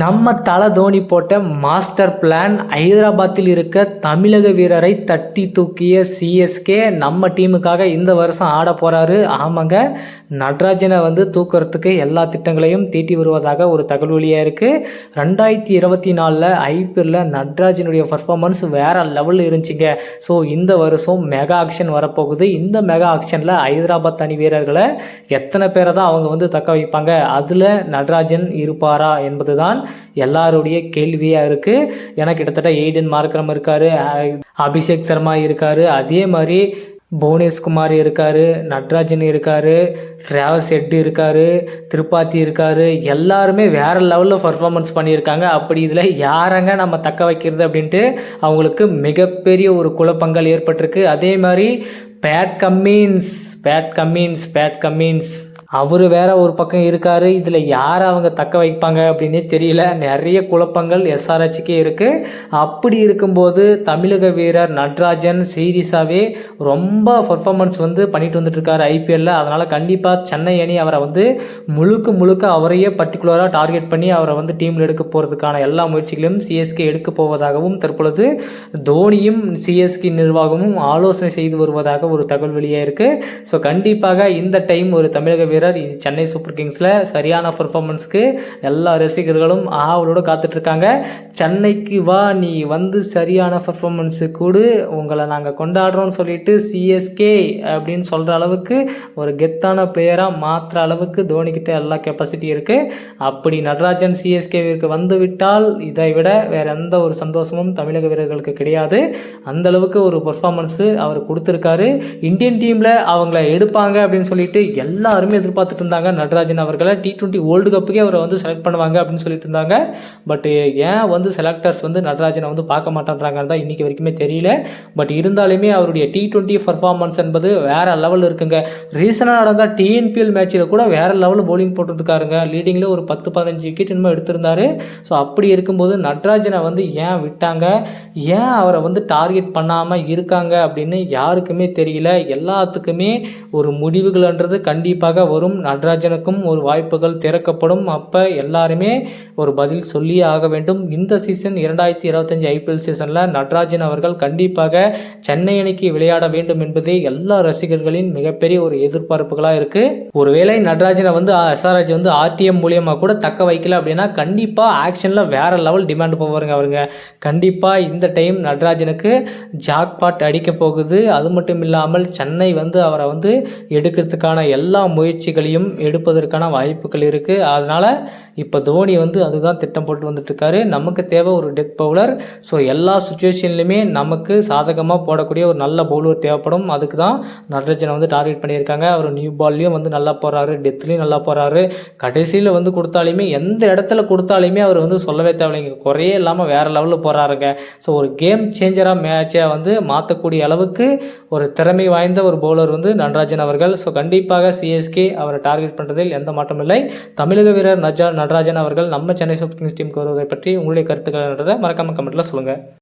நம்ம தலை தோனி போட்ட மாஸ்டர் பிளான் ஹைதராபாத்தில் இருக்க தமிழக வீரரை தட்டி தூக்கிய சிஎஸ்கே நம்ம டீமுக்காக இந்த வருஷம் ஆட போகிறாரு ஆமாங்க நட்ராஜனை வந்து தூக்கிறதுக்கு எல்லா திட்டங்களையும் தீட்டி வருவதாக ஒரு தகவல் வழியாக இருக்குது ரெண்டாயிரத்தி இருபத்தி நாலில் ஐபிஎல்லில் நட்ராஜனுடைய பர்ஃபார்மன்ஸ் வேறு லெவலில் இருந்துச்சுங்க. ஸோ இந்த வருஷம் மெகா ஆக்ஷன் வரப்போகுது. இந்த மெகா ஆக்ஷனில் ஹைதராபாத் அணி வீரர்களை எத்தனை பேரை தான் அவங்க வந்து தக்க வைப்பாங்க? அதில் நட்ராஜன் இருப்பாரா என்பது தான் எல்லாருடைய கேள்வியாக இருக்குது ஏன்னா கிட்டத்தட்ட எய்டன் மார்க்ரம் இருக்கார். அபிஷேக் சர்மா இருக்கார். அதே மாதிரி புவனேஷ்குமார் இருக்கார். நட்ராஜன் இருக்கார். ரேவஸ் ஹெட் இருக்கார். திருப்பாத்தி இருக்கார். எல்லாருமே வேறு லெவலில் பர்ஃபார்மன்ஸ் பண்ணியிருக்காங்க. அப்படி இதில் யாரங்க நம்ம தக்க வைக்கிறது அப்படின்ட்டு அவங்களுக்கு மிகப்பெரிய ஒரு குழப்பங்கள் ஏற்பட்டிருக்கு. அதே மாதிரி Pat Cummins Pat Cummins Pat Cummins அவர் வேற ஒரு பக்கம் இருக்கார் இதில் யார் அவங்க தக்க வைப்பாங்க அப்படின்னே தெரியல. நிறைய குழப்பங்கள் எஸ்ஆர்ஹெச்சுக்கே இருக்குது அப்படி இருக்கும்போது தமிழக வீரர் நட்ராஜன் சீரியஸாகவே ரொம்ப பர்ஃபார்மன்ஸ் வந்து பண்ணிட்டு வந்துட்டுருக்காரு ஐபிஎல்லில் அதனால் கண்டிப்பாக சென்னை அணி அவரை வந்து முழுக்க முழுக்க அவரையே பர்டிகுலராக டார்கெட் பண்ணி அவரை வந்து டீமில் எடுக்க போகிறதுக்கான எல்லா முயற்சிகளையும் சிஎஸ்கே எடுக்க போவதாகவும் தற்பொழுது தோனியும் சிஎஸ்கே நிர்வாகமும் ஆலோசனை செய்து வருவதாக ஒரு தகவல் வெளியாக இருக்குது ஸோ கண்டிப்பாக இந்த டைம் ஒரு தமிழக வீரர் இது சென்னை சூப்பர் கிங்ஸில் சரியான பர்ஃபார்மன்ஸ்க்கு எல்லா ரசிகர்களும் ஆவலோடு காத்துட்ருக்காங்க. சென்னைக்கு வா நீ வந்து சரியான பர்ஃபார்மன்ஸு கூடு. உங்களை நாங்கள் கொண்டாடுறோம்னு சொல்லிட்டு சிஎஸ்கே அப்படின்னு சொல்கிற அளவுக்கு ஒரு கெத்தான பிளேயராக மாற்றுற அளவுக்கு தோனிக்கிட்ட எல்லா கெப்பாசிட்டி இருக்குது அப்படி நடராஜன் சிஎஸ்கேவிற்கு வந்து விட்டால் இதை விட வேறு எந்த ஒரு சந்தோஷமும் தமிழக வீரர்களுக்கு கிடையாது. அந்த அளவுக்கு ஒரு பர்ஃபார்மன்ஸு அவர் கொடுத்துருக்காரு. இந்தியன் டீமில் அவங்கள எடுப்பாங்க அப்படின்னு சொல்லிட்டு எல்லாருமே எதிர்பார்த்துட்டு இருந்தாங்க நடராஜன் அவர்களை டி டுவெண்ட்டி வேர்ல்டு கப்புக்கே அவரை வந்து செலக்ட் பண்ணுவாங்க அப்படின்னு சொல்லிட்டு இருந்தாங்க பட் ஏன் வந்து செலக்டர்ஸ் வந்து நடராஜனை வந்து பார்க்க மாட்டேன்றாங்கன்னு தான் இன்றைக்கி வரைக்குமே தெரியல. பட் இருந்தாலுமே அவருடைய டி டுவெண்ட்டி பர்ஃபார்மன்ஸ் என்பது வேறு லெவலில் இருக்குங்க. ரீசனாக நடந்த டிஎன்பிஎல் மேட்ச்சில் கூட வேறு லெவலில் போலிங் போட்டுருக்காருங்க லீடிங்கில் ஒரு பத்து பதினஞ்சு விக்கெட் என்னமோ எடுத்திருந்தாரு. ஸோ அப்படி இருக்கும்போது நட்ராஜனை வந்து ஏன் விட்டாங்க? ஏன் அவரை வந்து டார்கெட் பண்ணாமல் இருக்காங்க அப்படின்னு யாருக்குமே தெரியல. எல்லாத்துக்குமே ஒரு முடிவுகள்ன்றது கண்டிப்பாக வரும் நடராஜனுக்கும் ஒரு வாய்ப்புகள் திறக்கப்படும். அப்போ எல்லாருமே ஒரு பதில் சொல்லியே ஆக வேண்டும். இந்த சீசன் இரண்டாயிரத்தி இருபத்தஞ்சி ஐபிஎல் சீசனில் நடராஜன் அவர்கள் கண்டிப்பாக சென்னை அணிக்கு விளையாட வேண்டும் என்பதே எல்லா ரசிகர்களின் மிகப்பெரிய ஒரு எதிர்பார்ப்புகளாக இருக்குது ஒருவேளை நடராஜனை வந்து எஸ்ஆர்ஹெச் வந்து ஆர்டிஎம் மூலியமாக கூட தக்க வைக்கல அப்படின்னா கண்டிப்பாக ஆக்ஷனில் வேறு லெவல் டிமாண்ட் போவாருங்க அவருங்க. கண்டிப்பாக இந்த டைம் நடராஜனுக்கு ஜாக்பாட் அடிக்க போகுது. அது மட்டும் இல்லாமல் சென்னை வந்து அவரை வந்து எடுக்கிறதுக்கான எல்லா முயற்சி முயற்சிகளையும் எடுப்பதற்கான வாய்ப்புகள் இருக்குது அதனால் இப்போ தோனி வந்து அதுதான் திட்டம் போட்டு வந்துட்டுருக்காரு. நமக்கு தேவை ஒரு டெத் பவுலர் ஸோ எல்லா சுச்சுவேஷன்லையுமே நமக்கு சாதகமாக போடக்கூடிய ஒரு நல்ல பவுலர் தேவைப்படும். அதுக்கு தான் நடராஜனை வந்து டார்கெட் பண்ணியிருக்காங்க. அவர் நியூ பால்லையும் வந்து நல்லா போகிறாரு டெத்லேயும் நல்லா போகிறாரு கடைசியில் வந்து கொடுத்தாலுமே எந்த இடத்துல கொடுத்தாலுமே அவர் வந்து சொல்லவே தேவையில்லைங்க குறையே இல்லாமல் வேறு லெவலில் போகிறாருங்க ஸோ ஒரு கேம் சேஞ்சராக மேட்சை வந்து மாற்றக்கூடிய அளவுக்கு ஒரு திறமை வாய்ந்த ஒரு பவுலர் வந்து நடராஜன் அவர்கள். ஸோ கண்டிப்பாக சிஎஸ்கே அவரை டார்கெட் பண்ணுறதில் எந்த மாற்றமில்லை இல்லை. தமிழக வீரர் நஜா நடராஜன் அவர்கள் நம்ம சென்னை சூப்பர் கிங்ஸ் டீமுக்கு வருவதை பற்றி உங்களுடைய கருத்துக்கள் மறக்காமல் கமெண்ட்டில் சொல்லுங்கள்